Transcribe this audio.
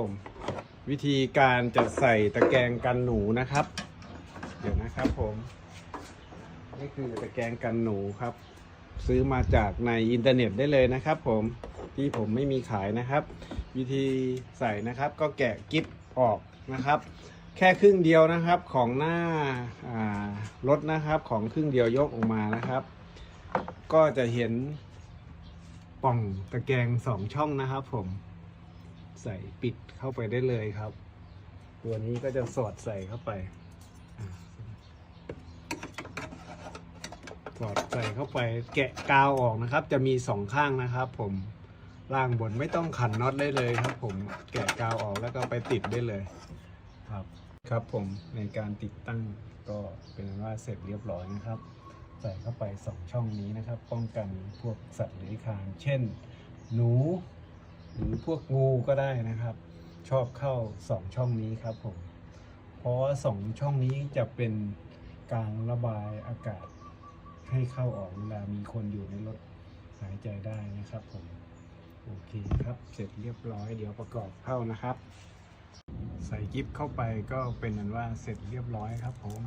ผมวิธีการจะใส่ตะแกรงกันหนูนะครับ เดี๋ยวนะครับผมนี่คือตะแกรงกันหนูครับ ซื้อมาจากในอินเทอร์เน็ตได้เลยนะครับ ผมที่ผมไม่มีขายนะครับ วิธีใส่นะครับ ก็แกะกิ๊บออกนะครับ แค่ครึ่งเดียวนะครับของหน้าารถนะครับของครึ่งเดียวยกออกมานะครับ ก็จะเห็นป่องตะแกรงสองช่องนะครับ ผม ใส่ปิดเข้าไปได้เลยครับ ตัวนี้ก็จะสอดใส่เข้าไป สอดใส่เข้าไปแกะกาวออกนะครับ จะมีสองข้างนะครับ ผมล่างบนไม่ต้องขันน็อตได้เลยครับ ผมแกะกาวออกแล้วก็ไปติดได้เลยครับครับผมในการติดตั้งก็เป็นว่าเสร็จเรียบร้อยนะครับ ใส่เข้าไปสองช่องนี้นะครับ ป้องกันพวกสัตว์เลื้อยคลานเช่น หนู หรือพวกงูก็ได้นะครับ ชอบเข้าสองช่องนี้ครับผม เพราะว่าสองช่องนี้จะเป็นการระบายอากาศให้เข้าออกเวลามีคนอยู่ในรถหายใจได้นะครับผม โอเคครับ เสร็จเรียบร้อยเดี๋ยวประกอบเข้านะครับ ใส่กิฟเข้าไปก็เป็นอันว่าเสร็จเรียบร้อยครับผม